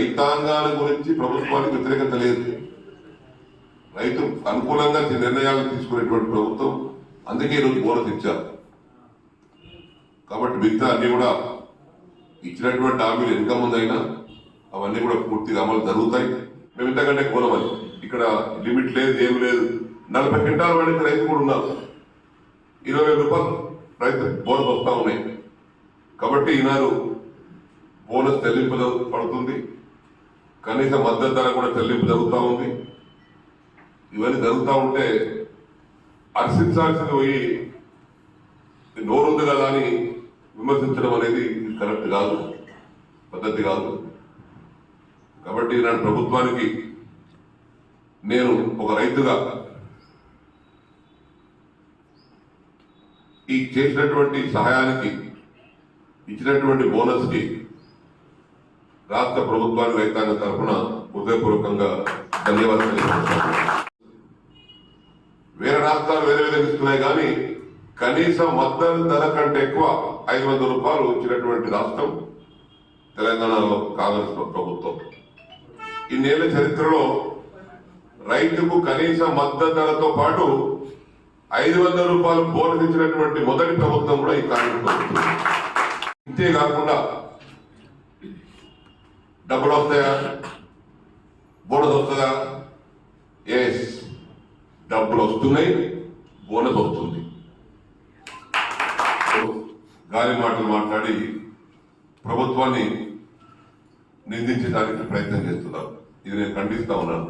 రైతాంగాల గురించి ప్రభుత్వానికి వ్యతిరేకత లేదు రైతు అనుకూలంగా నిర్ణయాలు తీసుకునేటువంటి ప్రభుత్వం అందుకే ఈరోజు బోనస్ ఇచ్చారు. కాబట్టి మిగతా అన్ని కూడా ఇచ్చినటువంటి హామీలు ఎంత ముందైనా అవన్నీ కూడా పూర్తిగా అమలు జరుగుతాయి. మేము ఇంతకంటే కోరమని ఇక్కడ లిమిట్ లేదు ఏమి లేదు. నలభై క్వింటాల వాడికి రైతు కూడా ఉన్నారు. ఇరవై వేల రూపాయలు రైతు బోనస్ వస్తా ఉన్నాయి. కాబట్టి ఈనాడు బోనస్ చెల్లింపులు పడుతుంది. కనీస మద్దతు ధర కూడా చెల్లింపు జరుగుతూ ఉంది. ఇవన్నీ జరుగుతూ ఉంటే హర్షించాల్సింది పోయి నోరుంది కదా అని విమర్శించడం అనేది కరెక్ట్ కాదు పద్ధతి కాదు. కాబట్టి ఈనాడు ప్రభుత్వానికి నేను ఒక రైతుగా ఈ చేసినటువంటి సహాయానికి ఇచ్చినటువంటి బోనస్కి రాష్ట్ర ప్రభుత్వాన్ని రైతాంగ తరఫున హృదయపూర్వకంగా ధన్యవాదాలు తెలియజేస్తున్నాను. వేరే రాష్ట్రాలు వేరే విధంగా ఇస్తున్నాయి కానీ కనీసం మద్దతు ధర కంటే ఎక్కువ ఐదు వందల రూపాయలు ఇచ్చినటువంటి రాష్ట్రం తెలంగాణలో కాంగ్రెస్ ప్రభుత్వం ఇన్నేళ్ళ చరిత్రలో రైతుకు కనీస మద్దతు ధరతో పాటు ఐదు వందల రూపాయలు బోనస్ ఇచ్చినటువంటి మొదటి ప్రభుత్వం కూడా ఈ కాంగ్రెస్ ప్రభుత్వం ఇంతేకాకుండా డబ్బులు వస్తాయా బోనస్ వస్తుందా? ఎస్ డబ్బులు వస్తున్నాయి బోనస్ వస్తుంది. గాలి మాటలు మాట్లాడి ప్రభుత్వాన్ని నిందించడానికి ప్రయత్నం చేస్తున్నారు ఇది నేను ఖండిస్తా ఉన్నాను.